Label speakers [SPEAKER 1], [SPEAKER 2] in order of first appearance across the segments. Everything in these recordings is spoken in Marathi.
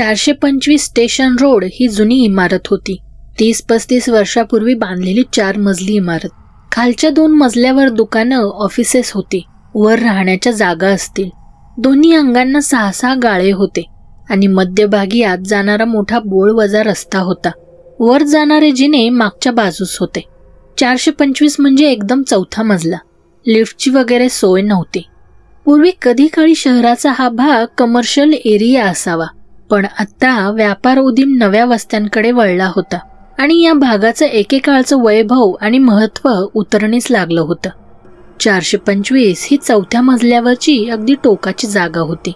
[SPEAKER 1] चारशे पंचवीस स्टेशन रोड ही जुनी इमारत होती. तीस पस्तीस वर्षापूर्वी बांधलेली चार मजली इमारत. खालच्या दोन मजल्यावर दुकानं ऑफिसेस होती. वर राहण्याच्या जागा असतील. दोन्ही अंगांना सहा सहा गाळे होते आणि मध्यभागी आत जाणारा मोठा बोळवजा रस्ता होता. वर जाणारे जिने मागच्या बाजूस होते. चारशे पंचवीस म्हणजे एकदम चौथा मजला. लिफ्टची वगैरे सोय नव्हती. पूर्वी कधी काळी शहराचा हा भाग कमर्शियल एरिया असावा. पण आता व्यापार उदीम नव्या वस्त्यांकडे वळला होता आणि या भागाचं एकेकाळचं वैभव आणि महत्त्व उतरणीच लागलं होतं. चारशे पंचवीस ही चौथ्या मजल्यावरची अगदी टोकाची जागा होती.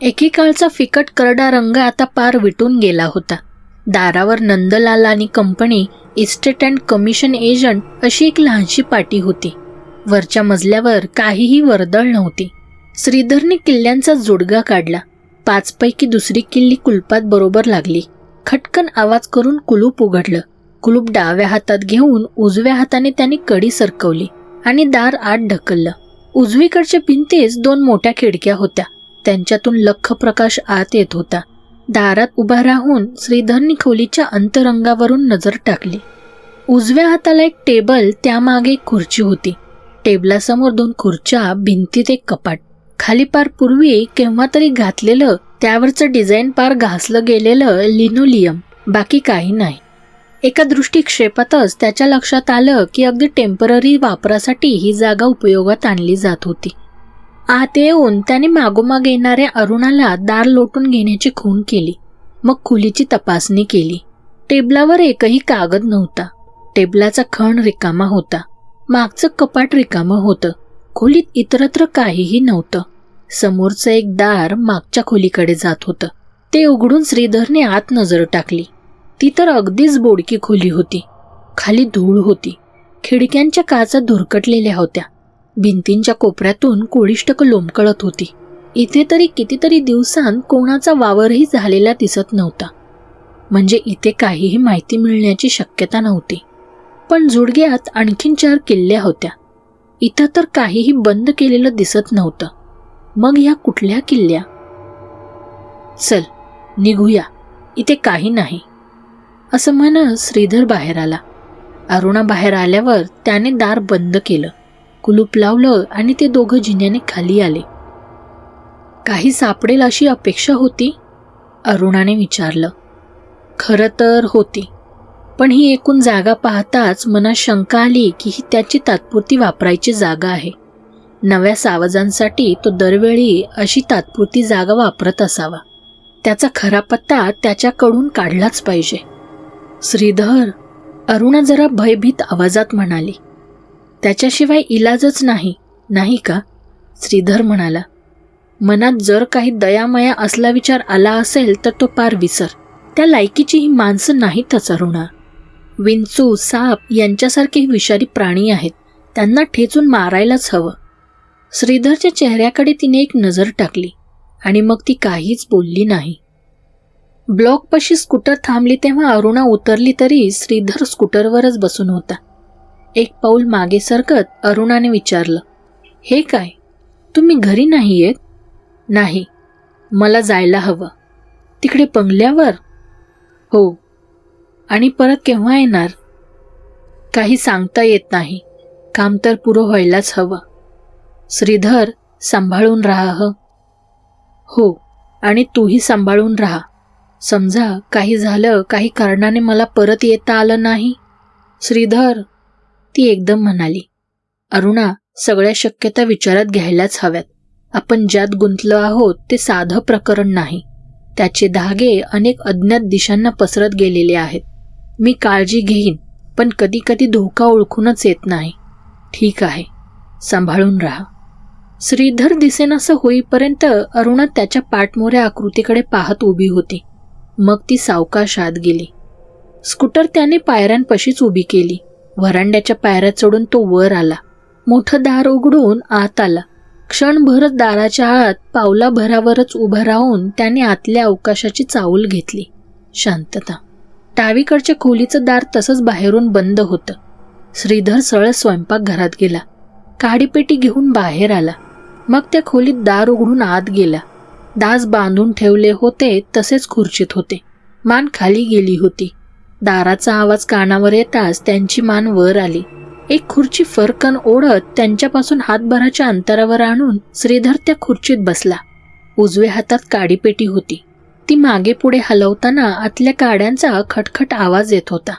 [SPEAKER 1] एकेकाळचा फिकट करडा रंग आता पार विटून गेला होता. दारावर नंदलाल आणि company estate and commission agent अशी एक लहानशी पाटी होती. वरच्या मजल्यावर काहीही वर्दळ नव्हती. श्रीधरने किल्ल्यांचा जुडगा काढला. पाचपैकी दुसरी किल्ली कुलपात बरोबर लागली. खटकन आवाज करून कुलूप उघडलं. कुलूप डाव्या हातात घेऊन उजव्या हाताने त्याने कडी सरकवली आणि दार आत ढकललं. उजवीकडच्या भिंतीस दोन मोठ्या खिडक्या होत्या. त्यांच्यातून लख प्रकाश आत येत होता. दारात उभा राहून श्रीधरनी खोलीच्या अंतरंगावरून नजर टाकली. उजव्या हाताला एक टेबल त्यामागे एक खुर्ची होती. टेबलासमोर दोन खुर्च्या भिंतीत एक कपाट. खाली पार पूर्वी केव्हा तरी घातलेलं त्यावरचं डिझाईन पार घासलं गेलेलं लिनोलियम. बाकी काही नाही. एका दृष्टिक्षेपातच त्याच्या लक्षात आलं की अगदी टेंपररी वापरासाठी ही जागा उपयोगात आणली जात होती. आत येऊन त्याने मागोमाग येणाऱ्या अरुणाला दार लोटून घेण्याची खून केली. मग खुलीची तपासणी केली. टेबलावर एकही कागद नव्हता. टेबलाचा खण रिकामा होता. मागचं कपाट रिकामं होतं. खोलीत इतरत्र काहीही नव्हतं. समोरचं एक दार मागच्या खोलीकडे जात होतं. ते उघडून श्रीधरने आत नजर टाकली. ती तर अगदीच बोडकी खोली होती. खाली धूळ होती. खिडक्यांच्या काचा धुरकटलेल्या होत्या. भिंतींच्या कोपऱ्यातून कोळिष्टक लोंबकळत होती. इथे तरी कितीतरी दिवसांत कोणाचा वावरही झालेला दिसत नव्हता. म्हणजे इथे काहीही माहिती मिळण्याची शक्यता नव्हती. पण जुडग्यात आणखीन चार किल्ल्या होत्या. इथं तर काहीही बंद केलेलं दिसत नव्हतं. मग ह्या कुठल्या किल्ल्या? चल निघूया. इथे काही नाही. असं म्हणत श्रीधर बाहेर आला. अरुणा बाहेर आल्यावर त्याने दार बंद केलं. कुलूप लावलं आणि ते दोघं जिन्याने खाली आले. काही सापडेल अशी अपेक्षा होती? अरुणाने विचारलं. खरं तर होती. पण ही एकूण जागा पाहताच मनात शंका आली की ही त्याची तात्पुरती वापरायची जागा आहे. नव्या सावजांसाठी तो दरवेळी अशी तात्पुरती जागा वापरत असावा. त्याचा खरा पत्ता त्याच्याकडून काढलाच पाहिजे. श्रीधर अरुणा जरा भयभीत आवाजात म्हणाली त्याच्याशिवाय इलाजच नाही नाही का? श्रीधर म्हणाला मनात जर काही दयामया असला विचार आला असेल तर तो पार विसर. त्या लायकीची ही माणसं नाहीतच अरुणा. विंचू साप यांच्यासारखे विषारी प्राणी आहेत. त्यांना ठेचून मारायलाच हवं. श्रीधरच्या चेहऱ्याकडे तिने एक नजर टाकली आणि मग ती काहीच बोलली नाही. ब्लॉकपाशी स्कूटर थांबली तेव्हा अरुणा उतरली तरी श्रीधर स्कूटरवरच बसून होता. एक पाऊल मागे सरकत अरुणाने विचारलं हे काय? तुम्ही घरी नाही येत नाही. मला जायला हवं. तिकडे पंगल्यावर हो. आणि परत केव्हा येणार? काही सांगता येत नाही. काम तर पुरं व्हायलाच हवं. श्रीधर सांभाळून राहा ह. हो आणि तूही सांभाळून राहा. समजा काही झालं काही कारणाने मला परत येता आलं नाही? श्रीधर ती एकदम म्हणाली अरुणा सगळ्या शक्यता विचारात घ्यायलाच हव्यात. आपण ज्यात गुंतलो आहोत ते साधं प्रकरण नाही. त्याचे धागे अनेक अज्ञात दिशांना पसरत गेलेले आहेत. मी काळजी घेईन पण कधी कधी धोका ओळखूनच येत नाही. ठीक आहे सांभाळून राहा. श्रीधर दिसेनासं होईपर्यंत अरुणा त्याच्या पाठमोऱ्या आकृतीकडे पाहत उभी होती. मग ती सावकाश आत गेली. स्कूटर त्याने पायऱ्यांपाशीच उभी केली. व्हरांड्याच्या पायऱ्या चढून तो वर आला. मोठं दार उघडून आत आला. क्षणभर दाराच्या आत पावलाभरावरच उभं राहून त्याने आतल्या अवकाशाची चाऊल घेतली. शांतता. डावीकडच्या खोलीचं दार तसंच बाहेरून बंद होतं. श्रीधर सरळ स्वयंपाकघरात गेला. काडीपेटी घेऊन बाहेर आला. मग त्या खोलीत दार उघडून आत गेला दास बांधून ठेवले होते तसेच खुर्चीत होते. मान खाली गेली होती. दाराचा आवाज कानावर येताच त्यांची मान वर आली. एक खुर्ची फरकन ओढत त्यांच्यापासून हातभराच्या अंतरावर आणून श्रीधर त्या खुर्चीत बसला. उजव्या हातात काडीपेटी होती. ती मागे पुढे हलवताना आतल्या काड्यांचा खटखट आवाज येत होता.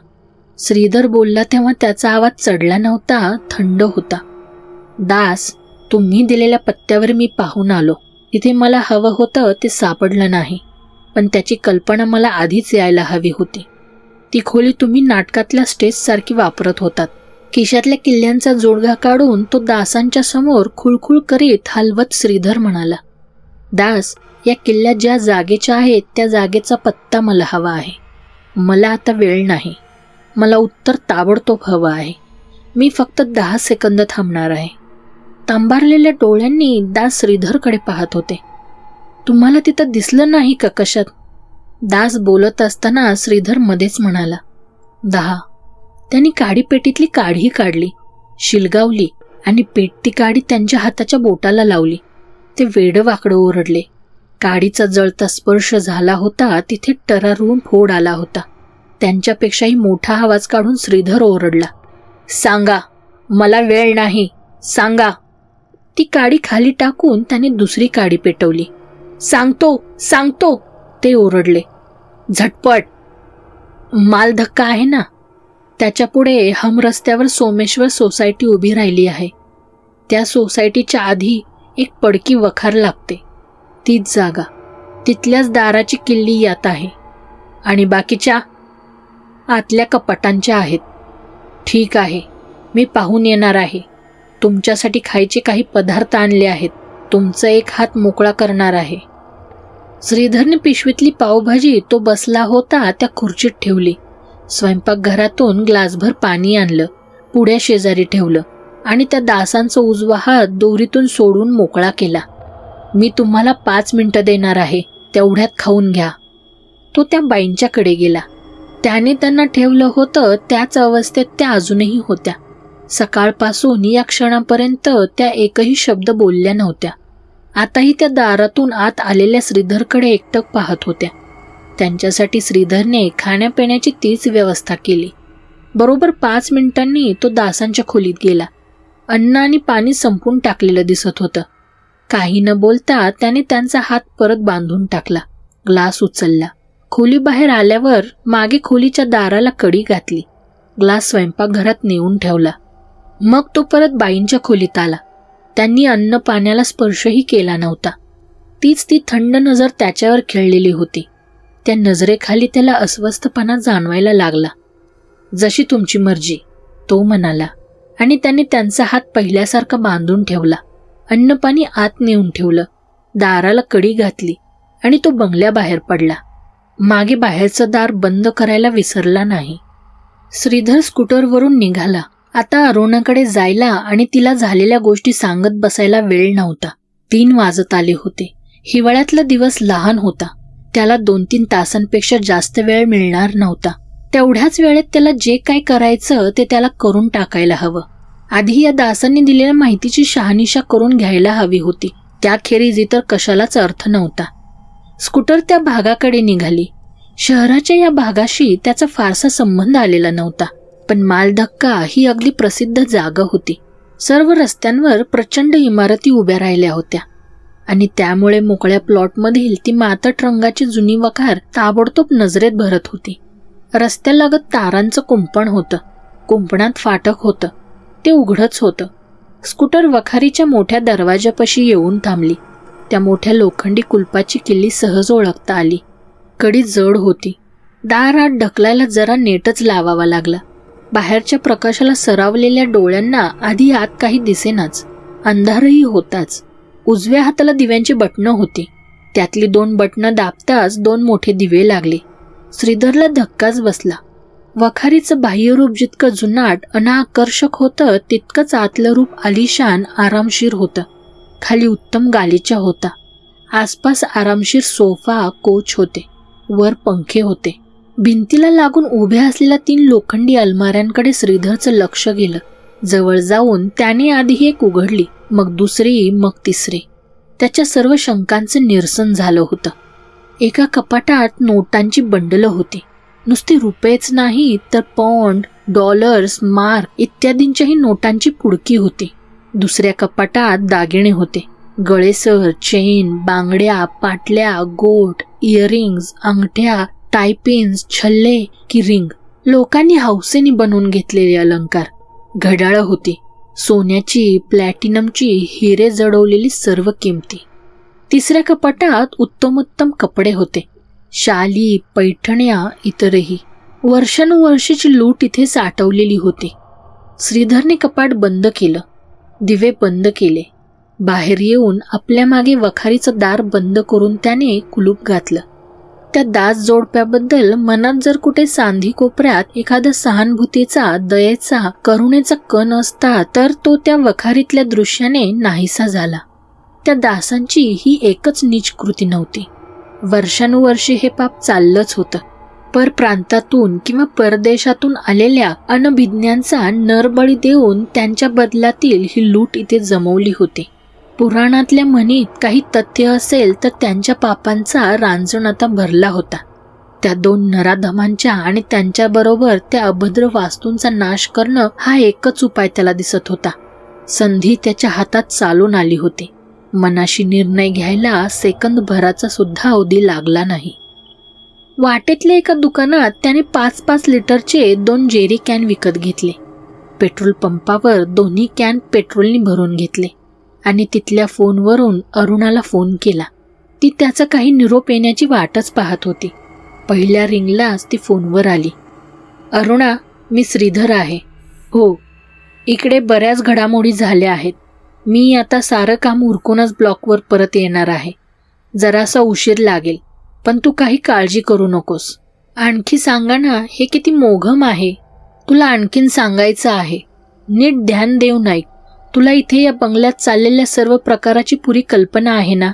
[SPEAKER 1] श्रीधर बोलला तेव्हा त्याचा आवाज चढला नव्हता थंड होता. दास तुम्ही दिलेल्या पत्त्यावर मी पाहून आलो. तिथे मला हवं होतं ते सापडलं नाही. पण त्याची कल्पना मला आधीच यायला हवी होती. ती खोली तुम्ही नाटकातल्या स्टेजसारखी वापरत होतात. खिशातल्या किल्ल्यांचा जोडगा काढून तो दासांच्या समोर खुळखुळ करीत हलवत श्रीधर म्हणाला दास या किल्ल्या ज्या जागेच्या आहेत त्या जागेचा पत्ता मला हवा आहे. मला आता वेळ नाही. मला उत्तर ताबडतोब हवं आहे. मी फक्त दहा सेकंद थांबणार आहे. तांबारलेल्या डोळ्यांनी दास श्रीधरकडे पाहत होते. तुम्हाला तिथं दिसलं नाही का कशात? दास बोलत असताना श्रीधर मध्येच म्हणाला दहा. त्यांनी काडीपेटीतली काढी काढली शिलगावली आणि पेटती काडी त्यांच्या हाताच्या बोटाला लावली. ते वेडं वाकडं ओरडले. काडीचा जळता स्पर्श झाला होता तिथे टरारून फोड आला होता. त्यांच्यापेक्षाही मोठा आवाज काढून श्रीधर ओरडला सांगा मला वेळ नाही सांगा. ती काडी खाली टाकून त्याने दुसरी काडी पेटवली. सांगतो सांगतो ते ओरडले. झटपट. माल धक्का आहे ना? त्याच्यापुढे हम रस्त्यावर सोमेश्वर सोसायटी उभी राहिली आहे. त्या सोसायटीच्या आधी एक पडकी वखार लागते. तीच जागा. तिथल्याच दाराची किल्ली यात आहे. आणि बाकीच्या आतल्या कपाटांच्या आहेत. ठीक आहे. मी पाहून येणार आहे. तुमच्यासाठी खायचे काही पदार्थ आणले आहेत. तुमचा एक हात मोकळा करणार आहे. श्रीधरने पिशवीतली पावभाजी तो बसला होता त्या खुर्चीत ठेवली. स्वयंपाकघरातून ग्लासभर पाणी आणलं. पुढ्या शेजारी ठेवलं आणि त्या दासांचा उजवा हात दोरीतून सोडून मोकळा केला. मी तुम्हाला पाच मिनटं देणार आहे. तेवढ्यात खाऊन घ्या. तो त्या बाईंच्याकडे गेला. त्याने त्यांना ठेवलं होतं त्याच अवस्थेत त्या अजूनही होत्या. सकाळपासून या क्षणापर्यंत त्या एकही शब्द बोलल्या नव्हत्या. आताही त्या दारातून आत आलेल्या श्रीधरकडे एकटक पाहत होत्या. त्यांच्यासाठी श्रीधरने खाण्यापिण्याची तीच व्यवस्था केली. बरोबर पाच मिनिटांनी तो दासांच्या खोलीत गेला. अन्न आणि पाणी संपून टाकलेलं दिसत होतं. काही न बोलता त्याने त्यांचा हात परत बांधून टाकला. ग्लास उचलला. खोली बाहेर आल्यावर मागे खोलीच्या दाराला कडी घातली. ग्लास स्वयंपाकघरात नेऊन ठेवला. मग तो परत बाईंच्या खोलीत आला. त्यांनी अन्न पाण्याला स्पर्शही केला नव्हता. तीच ती थंड नजर त्याच्यावर खेळलेली होती. त्या नजरेखाली त्याला अस्वस्थपणा जाणवायला लागला. जशी तुमची मर्जी तो म्हणाला आणि त्याने त्यांचा हात पहिल्यासारखा बांधून ठेवला. अन्नपाणी आत नेऊन ठेवलं. दाराला कडी घातली आणि तो बंगल्याबाहेर पडला. मागे बाहेरचं दार बंद करायला विसरला नाही. श्रीधर स्कूटरवरून निघाला. आता अरुणाकडे जायला आणि तिला झालेल्या गोष्टी सांगत बसायला वेळ नव्हता. तीन वाजत आले होते. हिवाळ्यातला दिवस लहान होता. त्याला दोन तीन तासांपेक्षा जास्त वेळ मिळणार नव्हता. तेवढ्याच वेळेत त्याला जे काय करायचं ते त्याला करून टाकायला हवं. आधी या दासांनी दिलेल्या माहितीची शहानिशा करून घ्यायला हवी होती. त्याखेरीज इतर कशालाच अर्थ नव्हता. स्कूटर त्या भागाकडे निघाली. शहराच्या या भागाशी त्याचा फारसा संबंध आलेला नव्हता. पण मालधक्का ही अगदी प्रसिद्ध जागा होती. सर्व रस्त्यांवर प्रचंड इमारती उभ्या राहिल्या होत्या. आणि त्यामुळे मोकळ्या प्लॉटमधील ती मातट रंगाची जुनी वखार ताबडतोब नजरेत भरत होती. रस्त्यालगत तारांचं कुंपण होतं. कुंपणात फाटक होतं. ते उघडच होतं. स्कूटर वखारीच्या मोठ्या दरवाजापाशी येऊन थांबली. त्या मोठ्या लोखंडी कुलपाची किल्ली सहज ओळखता आली. कडी जड होती. दार आत ढकलायला जरा नेटच लावावा लागला. बाहेरच्या प्रकाशाला सरावलेल्या डोळ्यांना आधी आत काही दिसेनाच. अंधारही होताच. उजव्या हाताला दिव्यांची बटणं होती. त्यातली दोन बटणं दाबताच दोन मोठे दिवे लागले. श्रीधरला धक्काच बसला. वखारीचं बाह्यरूप जितकं जुनाट अनाकर्षक होतं तितकंच आतलं रूप आलिशान आरामशीर होतं. खाली उत्तम गालीचा होता. आसपास आरामशीर सोफा कोच होते. वर पंखे होते. भिंतीला लागून उभ्या असलेल्या तीन लोखंडी अलमाऱ्यांकडे श्रीधरचं लक्ष गेलं. जवळ जाऊन त्याने आधी एक उघडली मग दुसरी मग तिसरी. त्याच्या सर्व शंकांचं निरसन झालं होतं. एका कपाटात नोटांची बंडलं होती. नुसती रुपयेच नाही तर पॉन्ड डॉलर्स मार्क इत्यादींच्याही नोटांची पुडकी होती. दुसऱ्या कपाटात दागिने होते. गळेसर चेन बांगड्या पाटल्या गोट इयरिंग्स अंगठ्या टायपिन्स छल्ले की रिंग लोकांनी हौसेने बनवून घेतलेले अलंकार. घड्याळं होती. सोन्याची प्लॅटिनमची हिरे जडवलेली सर्व किमती. तिसऱ्या कपाटात उत्तमोत्तम कपडे होते. शाली पैठण्या इतरही. वर्षानुवर्षीची लूट इथे साठवलेली होती. श्रीधरने कपाट बंद केलं. दिवे बंद केले. बाहेर येऊन आपल्या मागे वखारीचं दार बंद करून त्याने कुलूप घातलं. त्या दास जोडप्याबद्दल मनात जर कुठे सांधी कोपऱ्यात एखादा सहानुभूतीचा दयेचा करुणेचा कण असता तर तो त्या वखारीतल्या दृश्याने नाहीसा झाला. त्या दासांची ही एकच नीच कृती नव्हती. वर्षानुवर्षे हे पाप चाललंच होतं. परप्रांतातून किंवा परदेशातून आलेल्या अनभिज्ञांचा नरबळी देऊन त्यांच्या बदलातील ही लूट इथे जमवली होती. पुराणातल्या म्हणीत काही तथ्य असेल तर त्यांच्या पापांचा रांजण आता भरला होता. त्या दोन नराधमांच्या आणि त्यांच्याबरोबर त्या अभद्र वास्तूंचा नाश करणं हा एकच उपाय त्याला दिसत होता. संधी त्याच्या हातात चालून आली होती. मनाशी निर्णय घ्यायला सेकंद भराचा सुद्धा अवधी लागला नाही. वाटेतल्या एका दुकानात त्याने पाच पाच लिटरचे दोन जेरी कॅन विकत घेतले. पेट्रोल पंपावर दोन्ही कॅन पेट्रोलनी भरून घेतले. आणि तिथल्या फोनवरून अरुणाला फोन केला. ती त्याचा काही निरोप येण्याची वाटच पाहत होती. पहिल्या रिंगलाच ती फोनवर आली. अरुणा मी श्रीधर आहे. हो इकडे बऱ्याच घडामोडी झाल्या आहेत. मी आता सारं काम उरकूनच ब्लॉकवर परत येणार आहे. जरासा उशीर लागेल पण तू काही काळजी करू नकोस. आणखी सांगा ना हे किती मोघम आहे. तुला आणखीन सांगायचं आहे. नीट ध्यान देऊ नाही तुला इथे या बंगल्यात चाललेल्या सर्व प्रकाराची पुरी कल्पना आहे ना?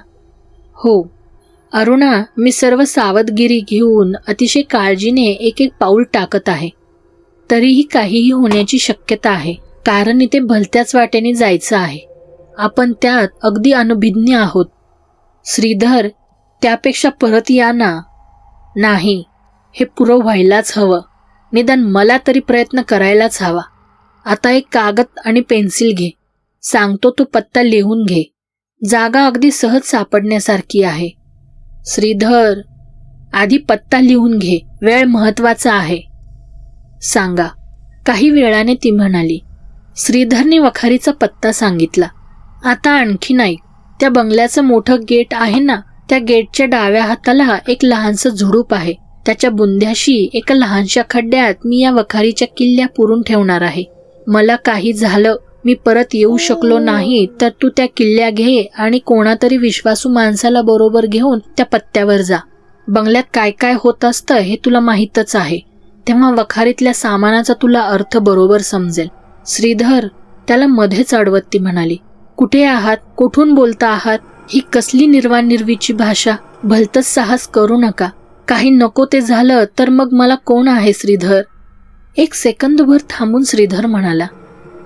[SPEAKER 1] हो. अरुणा मी सर्व सावधगिरी घेऊन अतिशय काळजीने एक एक पाऊल टाकत आहे. तरीही काहीही होण्याची शक्यता आहे. कारण इथे भलत्याच वाटेने जायचं आहे. आपण त्यात अगदी अनभिज्ञ आहोत. श्रीधर त्यापेक्षा परत या ना? नाही. हे पुरं व्हायलाच हवं. निदान मला तरी प्रयत्न करायलाच हवा. आता एक कागद आणि पेन्सिल घे. सांगतो तू पत्ता लिहून घे. जागा अगदी सहज सापडण्यासारखी आहे. श्रीधर आधी पत्ता लिहून घे. वेळ महत्त्वाचा आहे. सांगा. काही वेळाने ती म्हणाली. श्रीधरने वखारीचा पत्ता सांगितला. आता आणखी नाही. त्या बंगल्याचं मोठं गेट आहे ना? त्या गेटच्या डाव्या हाताला एक लहानसं झुडूप आहे. त्याच्या बुंद्याशी एका लहानशा खड्ड्यात मी या वखारीच्या किल्ल्या पुरून ठेवणार आहे. मला काही झालं मी परत येऊ शकलो नाही तर तू त्या किल्ल्या घे आणि कोणातरी विश्वासू माणसाला बरोबर घेऊन त्या पत्त्यावर जा. बंगल्यात काय काय होत असतं हे तुला माहीतच आहे. तेव्हा वखारीतल्या सामानाचा तुला अर्थ बरोबर समजेल. श्रीधर त्याला मध्येच अडवत ती म्हणाली कुठे आहात? कुठून बोलता आहात? ही कसली निर्वाण निर्वीची भाषा? भलतच साहस करू नका. काही नको ते झालं तर मग मला कोण आहे श्रीधर? एक सेकंदभर थांबून श्रीधर म्हणाला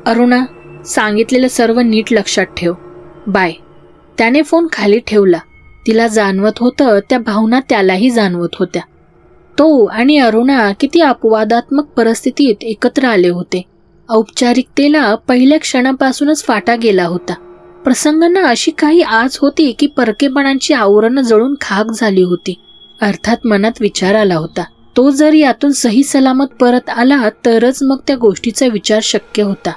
[SPEAKER 1] अरुणा सांगितलेलं सर्व नीट लक्षात ठेव. बाय. त्याने फोन खाली ठेवला. तिला जाणवत होतं त्या भावना त्यालाही जाणवत होत्या. तो आणि अरुणा किती अपवादात्मक परिस्थितीत एकत्र आले होते. औपचारिकतेला पहिल्या क्षणापासूनच फाटा गेला होता. प्रसंगांना अशी काही आज होती की परकेपणांची आवरणं जळून खाक झाली होती. अर्थात मनात विचार आला होता. तो जर यातून सही सलामत परत आला तरच मग त्या गोष्टीचा विचार शक्य होता.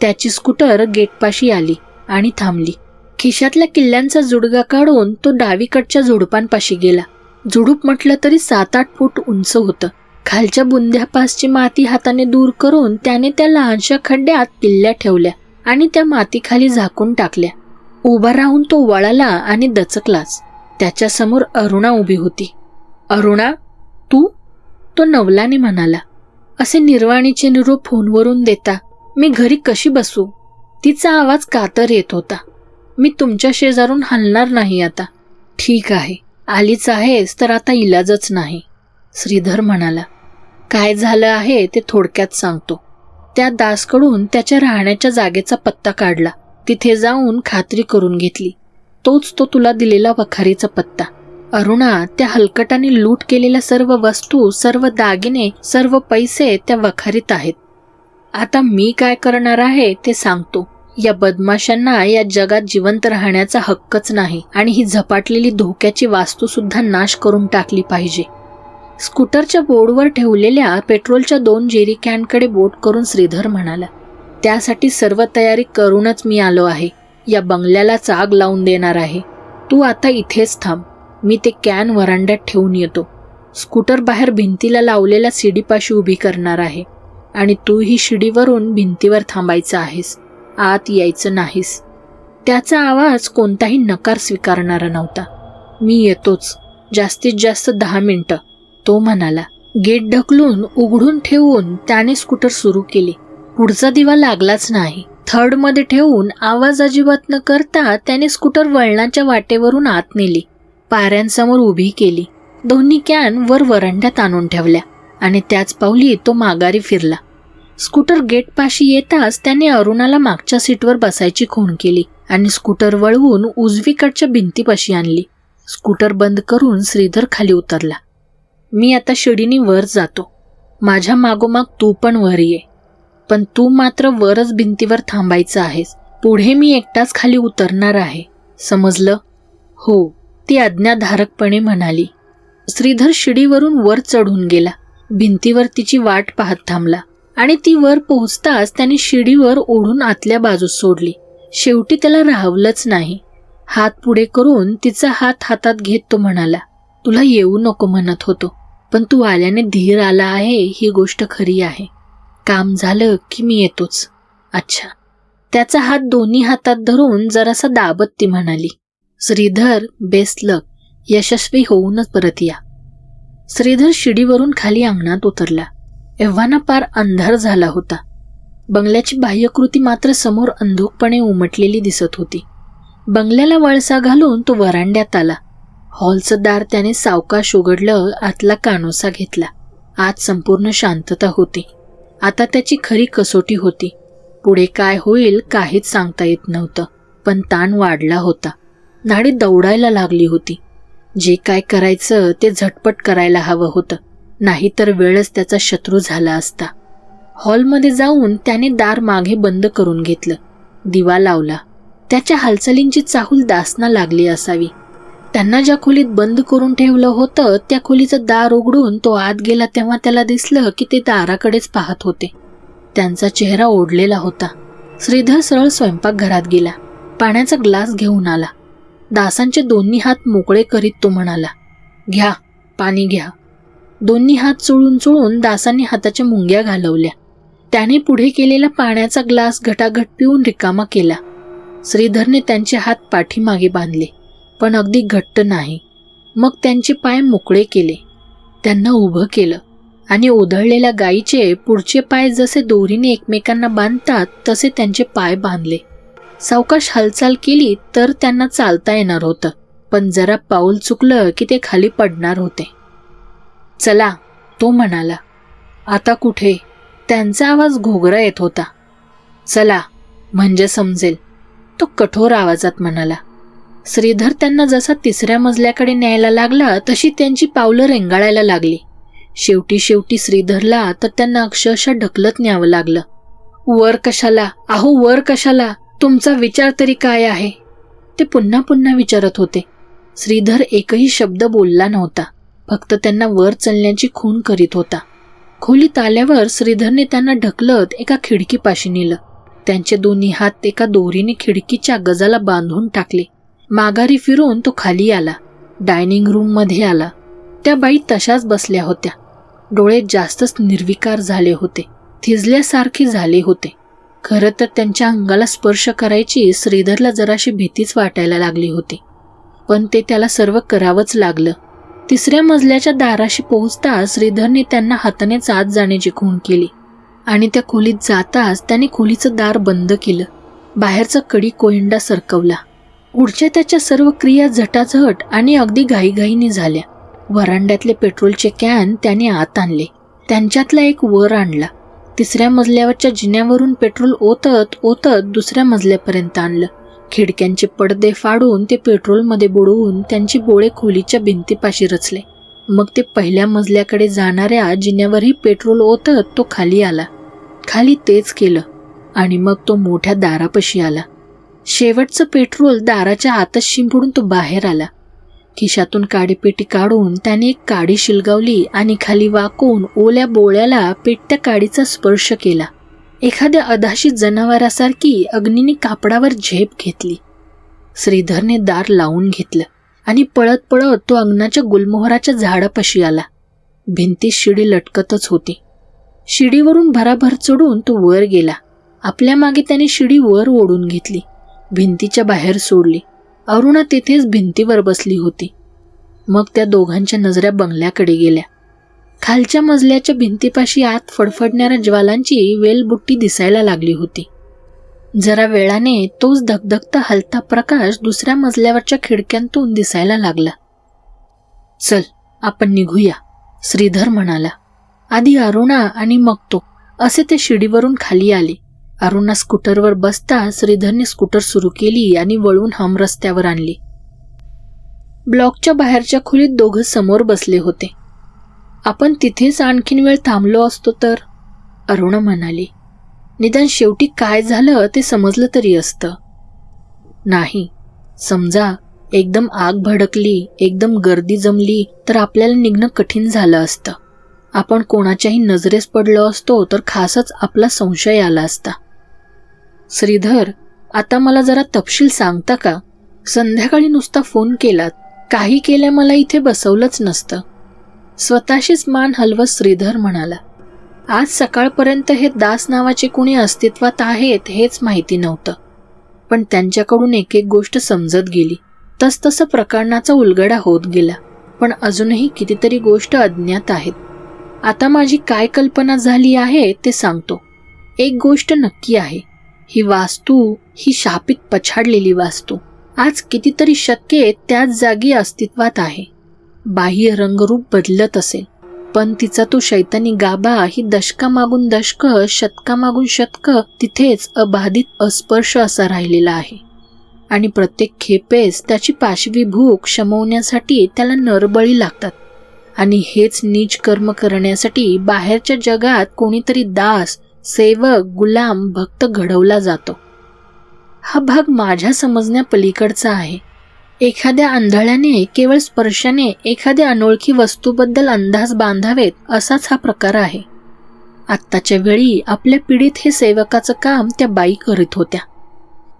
[SPEAKER 1] त्याची स्कूटर गेटपाशी आली आणि थांबली. खिशातल्या किल्ल्यांचा जुडगा काढून तो डावीकडच्या झुडपांपाशी गेला. झुडूप म्हटलं तरी सात आठ फूट उंच होतं. खालच्या बुंद्यापासची माती हाताने दूर करून त्याने त्या लहानशा खड्ड्यात किल्ल्या ठेवल्या आणि त्या मातीखाली झाकून टाकल्या. उभा राहून तो वळाला आणि दचकलाच. त्याच्यासमोर अरुणा उभी होती. अरुणा तू? तो नवलाने म्हणाला. असे निर्वाणीचे निरोप फोनवरून देता. मी घरी कशी बसू? तिचा आवाज कातर येत होता. मी तुमच्या शेजारून हलणार नाही आता. ठीक आहे. आलीच आहेस तर आता इलाजच नाही. श्रीधर म्हणाला. काय झालं आहे ते थोडक्यात सांगतो. त्या दासकडून त्याच्या राहण्याच्या जागेचा पत्ता काढला. तिथे जाऊन खात्री करून घेतली. तोच तो तुला दिलेला वखारीचा पत्ता. अरुणा त्या हलकटाने लूट केलेल्या सर्व वस्तू सर्व दागिने सर्व पैसे त्या वखारीत आहेत. आता मी काय करणार आहे ते सांगतो. या बदमाशांना या जगात जिवंत राहण्याचा हक्कच नाही आणि ही झपाटलेली धोक्याची वास्तू सुद्धा नाश करून टाकली पाहिजे. स्कूटरच्या बोर्डवर ठेवलेल्या पेट्रोलच्या दोन जेरी कॅनकडे बोट करून श्रीधर म्हणाला त्यासाठी सर्व तयारी करूनच मी आलो आहे. या बंगल्याला चाग लावून देणार आहे. तू आता इथेच थांब. मी ते कॅन वरांड्यात ठेवून येतो. स्कूटर बाहेर भिंतीला लावलेल्या शिडीपाशी उभी करणार आहे. आणि तू ही शिडीवरून भिंतीवर थांबायचं आहेस. आत यायचं नाहीस. त्याचा आवाज कोणताही नकार स्वीकारणारा नव्हता. मी येतोच. जास्तीत जास्त दहा मिनटं. तो म्हणाला गेट ढकलून उघडून ठेवून त्याने स्कूटर सुरू केली. पुढचा दिवा लागलाच नाही. थर्डमध्ये ठेवून आवाज अजिबात न करता त्याने स्कूटर वळणाच्या वाटेवरून आत नेली. पाऱ्यांसमोर उभी केली. दोन्ही कॅन वर वरंड्यात आणून ठेवल्या आणि त्याच पावली तो माघारी फिरला. स्कूटर गेटपाशी येताच त्याने अरुणाला मागच्या सीटवर बसायची खूण केली आणि स्कूटर वळवून उजवीकडच्या भिंतीपाशी आणली. स्कूटर बंद करून श्रीधर खाली उतरला. मी आता शिडीने वर जातो. माझ्या मागोमाग तू पण वर ये. पण तू मात्र वरच भिंतीवर थांबायचं आहेस. पुढे मी एकटाच खाली उतरणार आहे. समजलं? हो ती आज्ञाधारकपणे म्हणाली. श्रीधर शिडीवरून वर चढून गेला. भिंतीवर तिची वाट पाहत थांबला. आणि ती वर पोहोचताच त्याने शिडीवर ओढून आतल्या बाजूस सोडली. शेवटी त्याला राहवलंच नाही. हात पुढे करून तिचा हात हातात घेत तो म्हणाला तुला येऊ नको म्हणत होतो. पण तू आल्याने धीर आला आहे ही गोष्ट खरी आहे. काम झालं की मी येतोच. अच्छा. त्याचा हात दोन्ही हातात धरून जरासा दाबत ती म्हणाली श्रीधर बेस्ट लक. यशस्वी होऊनच परत या. श्रीधर शिडीवरून खाली अंगणात उतरला. एव्हाना पार अंधार झाला होता. बंगल्याची बाह्यकृती मात्र समोर अंधुकपणे उमटलेली दिसत होती. बंगल्याला वळसा घालून तो वरांड्यात आला. हॉलचं दार त्याने सावकाश उघडलं आतला कानोसा घेतला. आत संपूर्ण शांतता होती. आता त्याची खरी कसोटी होती. पुढे काय होईल काहीच सांगता येत नव्हतं पण ताण वाढला होता. नाडी दौडायला लागली होती. जे काय करायचं ते झटपट करायला हवं होतं. नाहीतर वेळच त्याचा शत्रू झाला असता. हॉलमध्ये जाऊन त्याने दार मागे बंद करून घेतलं. दिवा लावला. त्याच्या हालचालींची चाहूल दासना लागली असावी. त्यांना ज्या खोलीत बंद करून ठेवलं होतं त्या खोलीचं दार उघडून तो आत गेला तेव्हा त्याला दिसलं की ते दाराकडेच पाहत होते. त्यांचा चेहरा ओढलेला होता. श्रीधर सरळ स्वयंपाकघरात गेला. पाण्याचा ग्लास घेऊन आला. दासांचे दोन्ही हात मोकळे करीत तो म्हणाला घ्या पाणी घ्या. दोन्ही हात चोळून चोळून दासांनी हाताच्या मुंग्या घालवल्या. त्याने पुढे केलेला पाण्याचा ग्लास घटाघट पिऊन रिकामा केला. श्रीधरने त्यांचे हात पाठीमागे बांधले पण अगदी घट्ट नाही. मग त्यांचे पाय मोकळे केले. त्यांना उभं केलं आणि ओधळलेल्या गायीचे पुढचे पाय जसे दोरीने एकमेकांना बांधतात तसे त्यांचे पाय बांधले. सावकाश हालचाल केली तर त्यांना चालता येणार होतं पण जरा पाऊल चुकलं की ते खाली पडणार होते. चला तो म्हणाला. आता कुठे? त्यांचा आवाज घोगरा येत होता. चला म्हणजे समजेल. तो कठोर आवाजात म्हणाला. श्रीधर त्यांना जसा तिसऱ्या मजल्याकडे न्यायला लागला तशी त्यांची पावलं रेंगाळायला लागली. शेवटी शेवटी श्रीधरला तर त्यांना अक्षरशः ढकलत न्यावं लागलं. वर कशाला? अहो वर कशाला? तुमचा विचार तरी काय आहे? ते पुन्हा पुन्हा विचारत होते. श्रीधर एकही शब्द बोलला नव्हता. फक्त त्यांना वर चलण्याची खून करीत होता. खोलीत आल्यावर श्रीधरने त्यांना ढकलत एका खिडकीपाशी नेलं. त्यांचे दोन्ही हात एका दोरीने खिडकीच्या गजाला बांधून टाकले. माघारी फिरून तो खाली आला. डायनिंग रूममध्ये आला. त्या बाई तशाच बसल्या होत्या. डोळे जास्तच निर्विकार झाले होते. थिजल्यासारखे झाले होते. खरं तर त्यांच्या अंगाला स्पर्श करायची श्रीधरला जराशी भीतीच वाटायला लागली होती. पण ते त्याला सर्व करावंच लागलं. तिसऱ्या मजल्याच्या दाराशी पोहोचता श्रीधरने त्यांना हातानेच आत जाण्याची खूण केली. आणि त्या खोलीत जाताच त्याने खोलीचं दार बंद केलं. बाहेरचा कडी कोहिंडा सरकवला. पुढच्या त्याच्या सर्व क्रिया झटाझट आणि अगदी घाईघाईने झाल्या. वरांड्यातले पेट्रोलचे कॅन त्याने आत आणले. त्यांच्यातला एक वर आणला. तिसऱ्या मजल्यावरच्या जिन्यावरून पेट्रोल ओतत ओतत दुसऱ्या मजल्यापर्यंत आणलं. खिडक्यांचे पडदे फाडून ते पेट्रोलमध्ये बुडवून त्यांची बोळे खोलीच्या भिंतीपाशी रचले. मग ते पहिल्या मजल्याकडे जाणाऱ्या जिन्यावरही पेट्रोल ओतत तो खाली आला. खाली तेच केलं आणि मग तो मोठ्या दारापाशी आला. शेवटचं पेट्रोल दाराच्या आतच शिंपडून तो बाहेर आला. खिशातून काडीपेटी काढून त्याने एक काडी शिलगावली आणि खाली वाकून ओल्या बोळ्याला पेटत्या काडीचा स्पर्श केला. एखाद्या अधाशी जनावरासारखी अग्नीने कापडावर झेप घेतली. श्रीधरने दार लावून घेतलं आणि पळत पळत तो अंगणाच्या गुलमोहराच्या झाडापाशी आला. भिंतीत शिडी लटकतच होती. शिडीवरून भराभर चढून तो वर गेला. आपल्या मागे त्याने शिडी वर ओढून घेतली. भिंतीच्या बाहेर सोडली. अरुणा तेथेच भिंतीवर बसली होती. मग त्या दोघांच्या नजऱ्या बंगल्याकडे गेल्या. खालच्या मजल्याच्या भिंतीपाशी आत फडफडणाऱ्या ज्वालांची वेलबुट्टी दिसायला लागली होती. जरा वेळाने तोच धगधगता हलता प्रकाश दुसऱ्या मजल्यावरच्या खिडक्यांतून दिसायला लागला. चल आपण निघूया श्रीधर म्हणाला. आधी अरुणा आणि मग तो असे ते शिडीवरून खाली आले. अरुणा स्कूटरवर बसता श्रीधरने स्कूटर सुरू केली आणि वळून हम रस्त्यावर आणली. ब्लॉकच्या बाहेरच्या खोलीत दोघं समोर बसले होते. आपण तिथेच आणखीन वेळ थांबलो असतो तर? अरुणा म्हणाली. निदान शेवटी काय झालं ते समजलं तरी असतं. नाही. समजा एकदम आग भडकली एकदम गर्दी जमली तर आपल्याला निघणं कठीण झालं असतं. आपण कोणाच्याही नजरेस पडलो असतो तर खासच आपला संशय आला असता. श्रीधर आता मला जरा तपशील सांगता का? संध्याकाळी नुसता फोन केलात. काही केल्या मला इथे बसवलंच नसतं. स्वतःशीच मान हलवत श्रीधर म्हणाला आज सकाळपर्यंत हे दास नावाचे कुणी अस्तित्वात आहेत हेच माहिती नव्हतं. पण त्यांच्याकडून एक एक गोष्ट समजत गेली. तसतसं प्रकरणाचा उलगडा होत गेला. पण अजूनही कितीतरी गोष्ट अज्ञात आहेत. आता माझी काय कल्पना झाली आहे ते सांगतो. एक गोष्ट नक्की आहे. ही वास्तू ही शापित पछाडलेली वास्तू. आज कितीतरी शतके त्याच जागी अस्तित्वात आहे. बाह्य रंगरूप बदलत असेल पण तिचा तो शैतानी गाभा ही दशकामागून दशक शतकामागून शतक तिथेच अबाधित अस्पर्श असा राहिलेला आहे. आणि प्रत्येक खेपेस त्याची पाशवी भूक शमवण्यासाठी त्याला नरबळी लागतात. आणि हेच नीच कर्म करण्यासाठी बाहेरच्या जगात कोणीतरी दास सेवक गुलाम भक्त घडवला जातो. हा भाग माझ्या समजण्यापलीकडचा आहे. एखाद्या आंधळ्याने केवळ स्पर्शाने एखाद्या अनोळखी वस्तूबद्दल अंदाज बांधावेत असाच हा प्रकार आहे. आत्ताच्या वेळी आपल्या पिढीत हे सेवकाचं काम त्या बाई करीत होत्या.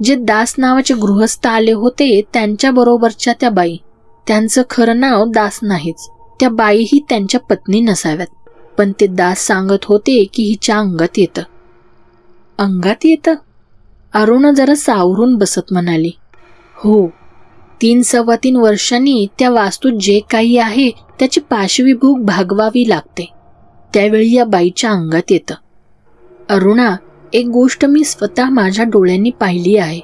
[SPEAKER 1] जे दास नावाचे गृहस्थ आले होते त्यांच्या बरोबरच्या त्या बाई. त्यांचं खरं नाव दास नाहीच. त्या बाईही त्यांच्या पत्नी नसाव्यात. पण ते दास सांगत होते की हिच्या अंगात येतं. अंगात येतं? अरुण जरा सावरून बसत म्हणाली. हो तीन सव्वा तीन वर्षांनी त्या वास्तूत जे काही आहे त्याची पाशवी भूक भागवावी लागते. त्यावेळी या बाईच्या अंगात येतं. अरुणा एक गोष्ट मी स्वतः माझ्या डोळ्यांनी पाहिली आहे.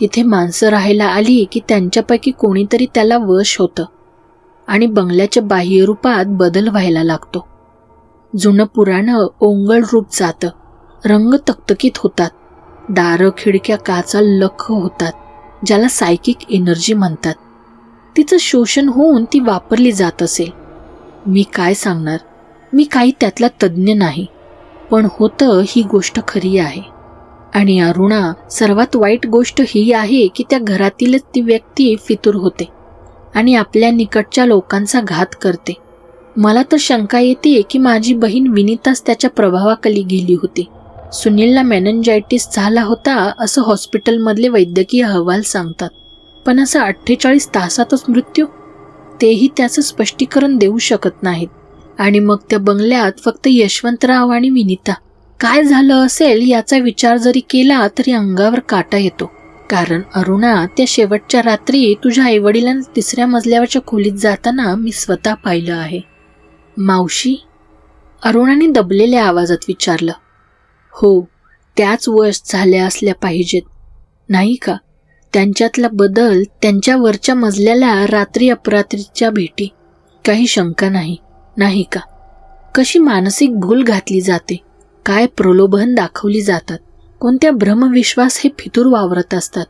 [SPEAKER 1] तिथे माणसं राहायला आली की त्यांच्यापैकी कोणीतरी त्याला वश होतं आणि बंगल्याच्या बाह्य रूपात बदल व्हायला लागतो. जुनं पुराणं ओंगळ रूप जातं. रंग तकतकीत होतात. दारं खिडक्या काचा लख होतात. ज्याला सायकिक एनर्जी म्हणतात. तिचं शोषण होऊन ती वापरली जात असेल. मी काय सांगणार? मी काही त्यातला तज्ज्ञ नाही. पण होतं ही गोष्ट खरी आहे. आणि अरुणा सर्वात वाईट गोष्ट ही आहे की त्या घरातीलच ती व्यक्ती फितूर होते आणि आपल्या निकटच्या लोकांचा घात करते. मला तर शंका येते की माझी बहीण विनिताच त्याच्या प्रभावाखाली गेली होती. सुनीलला मेनंजायटिस झाला होता असं हॉस्पिटलमधले वैद्यकीय अहवाल सांगतात. पण असं अठ्ठेचाळीस तासातच मृत्यू? तेही त्याचं स्पष्टीकरण देऊ शकत नाहीत. आणि मग त्या बंगल्यात फक्त यशवंतराव आणि विनिता. काय झालं असेल याचा विचार जरी केला तरी अंगावर काटा येतो. कारण अरुणा त्या शेवटच्या रात्री तुझ्या आईवडिलांना तिसऱ्या मजल्यावरच्या खोलीत जाताना मी स्वतः पाहिलं आहे. मावशी? अरुणाने दबलेल्या आवाजात विचारलं. हो त्याच वश झाल्या असल्या पाहिजेत. नाही का? त्यांच्यातला बदल त्यांच्या वरच्या मजल्याला रात्री अपरात्रीच्या भेटी. काही शंका नाही नाही का? कशी मानसिक भूल घातली जाते काय प्रलोभन दाखवली जातात कोणत्या भ्रमविश्वास हे फितूर वावरत असतात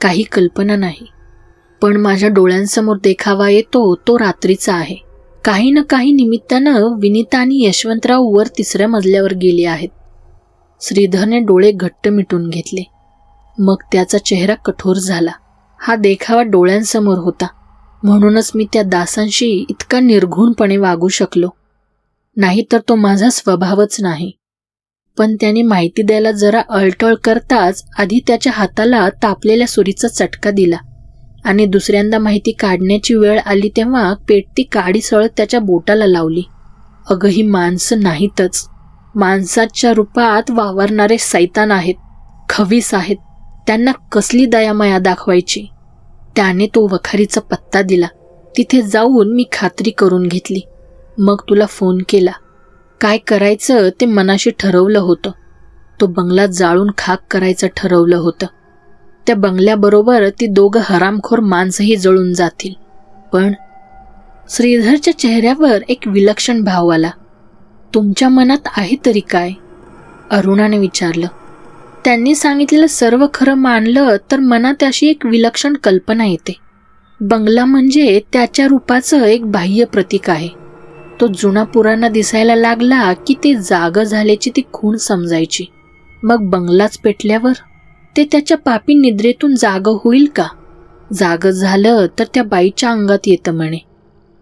[SPEAKER 1] काही कल्पना नाही. पण माझ्या डोळ्यांसमोर देखावा येतो तो रात्रीचा आहे. काही ना काही निमित्तानं विनिता आणि यशवंतराव वर तिसऱ्या मजल्यावर गेले आहेत. श्रीधरने डोळे घट्ट मिटून घेतले. मग त्याचा चेहरा कठोर झाला. हा देखावा डोळ्यांसमोर होता. म्हणूनच मी त्या दासांशी इतका निर्घुणपणे वागू शकलो. नाही तर तो माझा स्वभावच नाही. पण त्याने माहिती द्यायला जरा अळटळ करताच आधी त्याच्या हाताला तापलेल्या सुरीचा चटका दिला. आणि दुसऱ्यांदा माहिती काढण्याची वेळ आली तेव्हा पेटती काडी सळत त्याच्या बोटाला लावली. अगं ही माणसं नाहीतच. माणसाच्या रूपात वावरणारे सैतान आहेत खवीस आहेत. त्यांना कसली दयामया दाखवायची? त्याने तो वखारीचा पत्ता दिला. तिथे जाऊन मी खात्री करून घेतली. मग तुला फोन केला. काय करायचं ते मनाशी ठरवलं होतं. तो बंगला जाळून खाक करायचं ठरवलं होतं. त्या बंगल्याबरोबर ती दोघं हरामखोर माणसंही जळून जातील. पण श्रीधरच्या चेहऱ्यावर एक विलक्षण भाव आला. तुमच्या मनात आहे तरी काय? अरुणाने विचारलं. त्यांनी सांगितलेलं सर्व खरं मानलं तर मनात अशी एक विलक्षण कल्पना येते. बंगला म्हणजे त्याच्या रूपाचं एक बाह्य प्रतीक आहे. तो जुना पुराणा दिसायला लागला की ते जाग झाल्याची ती खूण समजायची. मग बंगलाच पेटल्यावर ते त्याच्या पापी निद्रेतून जाग होईल का? जाग झालं तर त्या बाईच्या अंगात येतं म्हणे.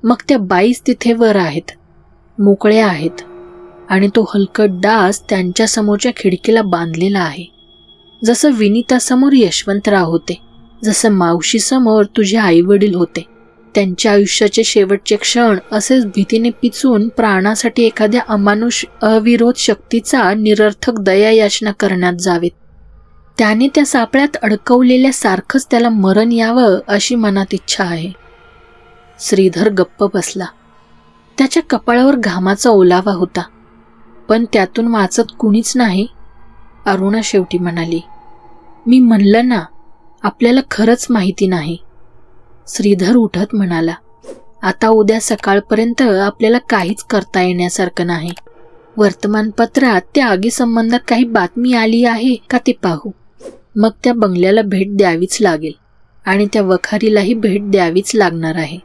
[SPEAKER 1] मग त्या बाईच तिथे वर आहेत. मोकळ्या आहेत. आणि तो हलकट डास त्यांच्या समोरच्या खिडकीला बांधलेला आहे. जसं विनितासमोर यशवंतराव होते जसं मावशीसमोर तुझे आई वडील होते त्यांच्या आयुष्याचे शेवटचे क्षण असेच भीतीने पिचून प्राणासाठी एखाद्या अमानुष अविरोध शक्तीचा निरर्थक दया याचना करण्यात जावेत. त्याने त्या सापळ्यात अडकवलेल्या सारखंच त्याला मरण यावं अशी मनात इच्छा आहे. श्रीधर गप्प बसला. त्याच्या कपाळावर घामाचा ओलावा होता. पण त्यातून वाचत कुणीच नाही? अरुणा शेवटी म्हणाली मी म्हणलं ना आपल्याला खरंच माहिती नाही. श्रीधर उठत म्हणाला आता उद्या सकाळपर्यंत आपल्याला काहीच करता येण्यासारखं नाही. वर्तमानपत्रात त्या आगीसंबंधात काही बातमी आली आहे का ते पाहू. मग त्या बंगल्याला भेट द्यावीच लागेल आणि त्या वखारीलाही भेट द्यावीच लागणार आहे.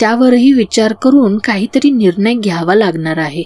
[SPEAKER 1] त्यावरही विचार करून काहीतरी निर्णय घ्यावा लागणार आहे.